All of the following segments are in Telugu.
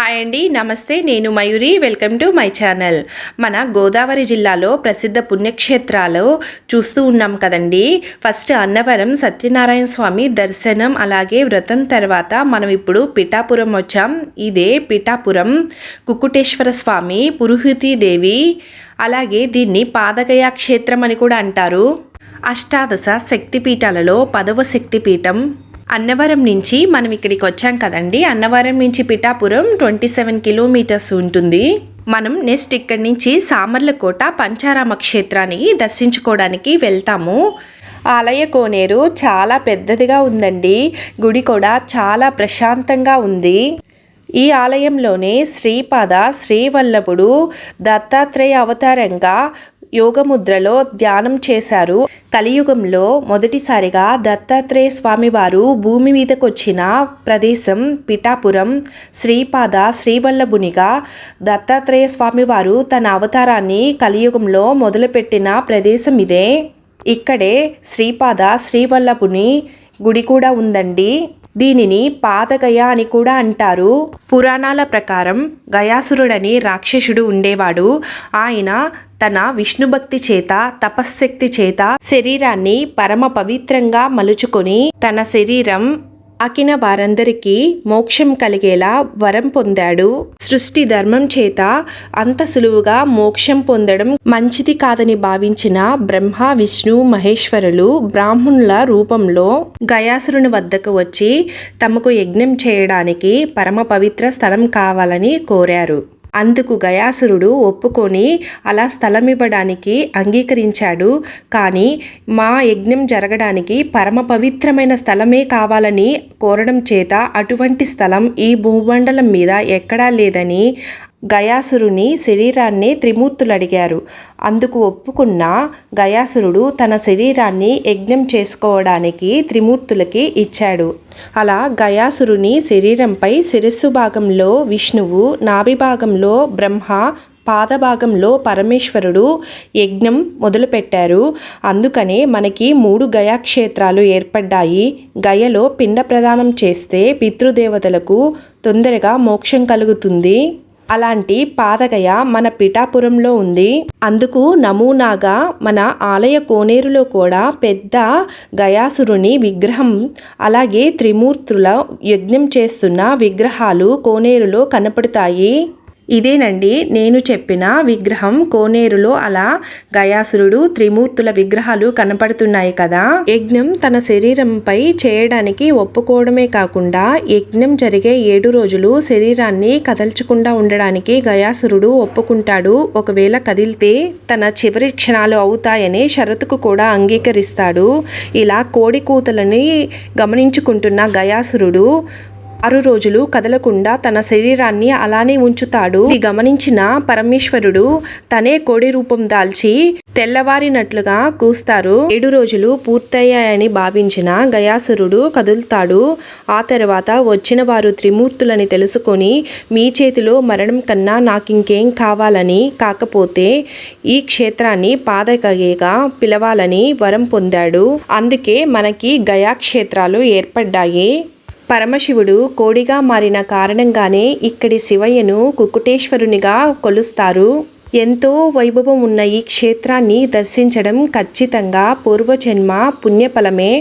హాయ్ అండి నమస్తే నేను Mayuri welcome to my channel. మన గోదావరి జిల్లాలో ప్రసిద్ధ పుణ్యక్షేత్రాలు చూస్తూ ఉన్నాం కదండి. ఫస్ట్ అన్నవరం సత్యనారాయణ స్వామి దర్శనం అలాగే వ్రతం తర్వాత మనం ఇప్పుడు పిఠాపురం వచ్చాం. ఇదే పిఠాపురం కుక్కుటేశ్వర స్వామి పురుహుతి దేవి అలాగే దీన్ని పాదగయ క్షేత్రం అని కూడా అంటారు. అష్టాదశ శక్తిపీఠాలలో పదవ శక్తిపీఠం. అన్నవరం నుంచి మనం ఇక్కడికి వచ్చాం కదండి. అన్నవరం నుంచి పిఠాపురం ట్వంటీ సెవెన్ కిలోమీటర్స్ ఉంటుంది. మనం నెక్స్ట్ ఇక్కడి నుంచి సామర్లకోట పంచారామ క్షేత్రానికి దర్శించుకోవడానికి వెళ్తాము. ఆలయ కోనేరు చాలా పెద్దదిగా ఉందండి. గుడి కూడా చాలా ప్రశాంతంగా ఉంది. ఈ ఆలయంలోనే శ్రీపాద శ్రీవల్లభుడు దత్తాత్రేయ అవతారంగా యోగముద్రలో ధ్యానం చేశారు. కలియుగంలో మొదటిసారిగా దత్తాత్రేయ స్వామివారు భూమి మీదకు వచ్చిన ప్రదేశం పిఠాపురం శ్రీపాద శ్రీవల్లభునిగా దత్తాత్రేయ స్వామివారు తన అవతారాన్ని కలియుగంలో మొదలుపెట్టిన ప్రదేశం ఇదే. ఇక్కడే శ్రీపాద శ్రీవల్లభుని గుడి కూడా ఉందండి. దీనిని పాతగయ అని కూడా అంటారు. పురాణాల ప్రకారం గయాసురుడని రాక్షసుడు ఉండేవాడు. ఆయన తన విష్ణుభక్తి చేత తపశ్శక్తి చేత శరీరాన్ని పరమ పవిత్రంగా మలుచుకొని తన శరీరం ఆకిన వారందరికీ మోక్షం కలిగేలా వరం పొందాడు. సృష్టి ధర్మం చేత అంత సులువుగా మోక్షం పొందడం మంచిది కాదని భావించిన బ్రహ్మ విష్ణు మహేశ్వరులు బ్రాహ్మణుల రూపంలో గయాసురుని వద్దకు వచ్చి తమకు యజ్ఞం చేయడానికి పరమ పవిత్ర స్థలం కావాలని కోరారు. అందుకు గయాసురుడు ఒప్పుకొని అలా స్థలం ఇవ్వడానికి అంగీకరించాడు. కానీ మా యజ్ఞం జరగడానికి పరమ పవిత్రమైన స్థలమే కావాలని కోరడం చేత అటువంటి స్థలం ఈ భూమండలం మీద ఎక్కడా లేదని గయాసురుని శరీరాన్ని త్రిమూర్తులు అడిగారు అందుకు ఒప్పుకున్న గయాసురుడు తన శరీరాన్ని యజ్ఞం చేసుకోవడానికి త్రిమూర్తులకి ఇచ్చాడు. అలా గయాసురుని శరీరంపై శిరస్సు భాగంలో విష్ణువు నాభి భాగంలో బ్రహ్మ పాదభాగంలో పరమేశ్వరుడు యజ్ఞం మొదలుపెట్టారు. అందుకనే మనకి మూడు గయాక్షేత్రాలు ఏర్పడ్డాయి. గయలో పిండ ప్రదానం చేస్తే పితృదేవతలకు తొందరగా మోక్షం కలుగుతుంది. అలాంటి పాదగయ మన పిఠాపురంలో ఉంది. అందుకు నమూనాగా మన ఆలయ కోనేరులో కూడా పెద్ద గయాసురుని విగ్రహం అలాగే త్రిమూర్తుల యజ్ఞం చేస్తున్న విగ్రహాలు కోనేరులో కనపడతాయి. ఇదేనండి నేను చెప్పిన విగ్రహం కోనేరులో అలా గయాసురుడు త్రిమూర్తుల విగ్రహాలు కనపడుతున్నాయి కదా. యజ్ఞం తన శరీరంపై చేయడానికి ఒప్పుకోవడమే కాకుండా యజ్ఞం జరిగే ఏడు రోజులు శరీరాన్ని కదల్చకుండా ఉండడానికి గయాసురుడు ఒప్పుకుంటాడు. ఒకవేళ కదిలితే తన చివరి క్షణాలు అవుతాయని షరతుకు కూడా అంగీకరిస్తాడు. ఇలా కోడి కూతలని గమనించుకుంటున్న గయాసురుడు ఆరు రోజులు కదలకుండా తన శరీరాన్ని అలానే ఉంచుతాడు. ఇది గమనించిన పరమేశ్వరుడు తనే కోడి రూపం దాల్చి తెల్లవారినట్లుగా కూస్తారు. ఏడు రోజులు పూర్తయ్యాయని భావించిన గయాసురుడు కదులుతాడు. ఆ తర్వాత వచ్చిన వారు త్రిమూర్తులని తెలుసుకొని మీ చేతిలో మరణం కన్నా నాకింకేం కావాలని కాకపోతే ఈ క్షేత్రాన్ని పాదగయేగా పిలవాలని వరం పొందాడు. అందుకే మనకి గయా క్షేత్రాలు ఏర్పడ్డాయి. పరమశివుడు కోడిగా మారిన కారణంగానే ఇక్కడి శివయ్యను కుకుటేశ్వరునిగా కొలుస్తారు. ఎంతో వైభవం ఉన్న ఈ క్షేత్రాన్ని దర్శించడం ఖచ్చితంగా పూర్వజన్మ పుణ్యఫలమే.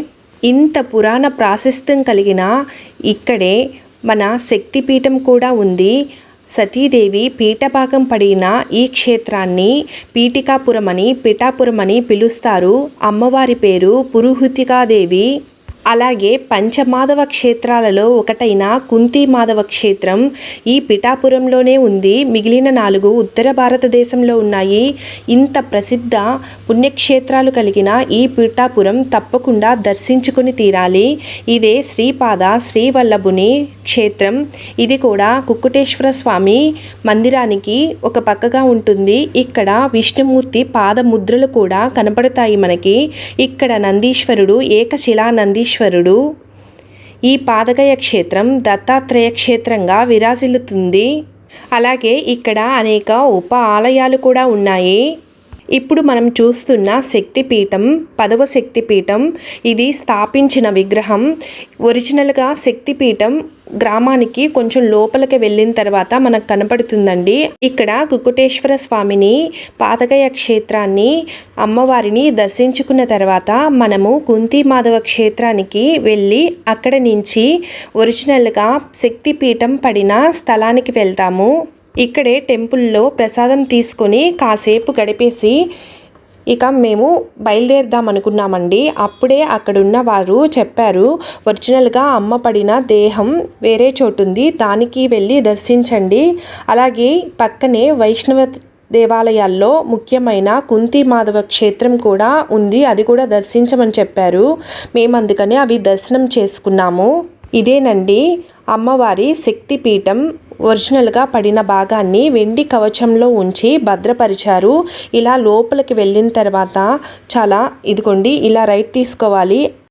ఇంత పురాణ ప్రాశస్త్యం కలిగిన ఇక్కడే మన శక్తిపీఠం కూడా ఉంది. సతీదేవి పీఠభాగం పడిన ఈ క్షేత్రాన్ని పీఠికాపురం అని పిఠాపురం అని పిలుస్తారు. అమ్మవారి పేరు పురుహుతికాదేవి. అలాగే పంచమాధవ క్షేత్రాలలో ఒకటైన కుంతి మాధవ క్షేత్రం ఈ పిఠాపురంలోనే ఉంది. మిగిలిన నాలుగు ఉత్తర భారతదేశంలో ఉన్నాయి. ఇంత ప్రసిద్ధ పుణ్యక్షేత్రాలు కలిగిన ఈ పిఠాపురం తప్పకుండా దర్శించుకుని తీరాలి. ఇదే శ్రీపాద శ్రీవల్లభుని క్షేత్రం. ఇది కూడా కుక్కుటేశ్వర స్వామి మందిరానికి ఒక పక్కగా ఉంటుంది. ఇక్కడ విష్ణుమూర్తి పాదముద్రలు కూడా కనపడతాయి మనకి. ఇక్కడ నందీశ్వరుడు ఏకశిలా నందీశ్వరుడు ఈ పాదగయ క్షేత్రం దత్తాత్రేయ క్షేత్రంగా విరాజిల్లుతుంది. అలాగే ఇక్కడ అనేక ఉప ఆలయాలు కూడా ఉన్నాయి. ఇప్పుడు మనం చూస్తున్న శక్తిపీఠం పదవ శక్తిపీఠం ఇది స్థాపించిన విగ్రహం. ఒరిజినల్గా శక్తిపీఠం గ్రామానికి కొంచెం లోపలికి వెళ్ళిన తర్వాత మనకు కనపడుతుందండి. ఇక్కడ కుకుటేశ్వర స్వామిని పాతగయ క్షేత్రాన్ని అమ్మవారిని దర్శించుకున్న తర్వాత మనము కుంతి మాధవ క్షేత్రానికి వెళ్ళి అక్కడ నుంచి ఒరిజినల్గా శక్తిపీఠం పడిన స్థలానికి వెళ్తాము. ఇక్కడే టెంపుల్లో ప్రసాదం తీసుకొని కాసేపు గడిపేసి ఇక మేము బయలుదేరుదాం అనుకున్నామండి. అప్పుడే అక్కడున్న వారు చెప్పారు ఒరిజినల్గా అమ్మ పడిన దేహం వేరే చోటు ఉంది దానికి వెళ్ళి దర్శించండి. అలాగే పక్కనే వైష్ణవ దేవాలయాల్లో ముఖ్యమైన కుంతి మాధవ క్షేత్రం కూడా ఉంది అది కూడా దర్శించమని చెప్పారు. మేము అందుకని అవి దర్శనం చేసుకున్నాము. ఇదేనండి అమ్మవారి శక్తిపీఠం. ఒరిజినల్గా పడిన భాగాన్ని వెండి కవచంలో ఉంచి భద్రపరిచారు. ఇలా లోపలికి వెళ్ళిన తర్వాత చాలా ఇదిగోండి ఇలా రైట్ తీసుకోవాలి.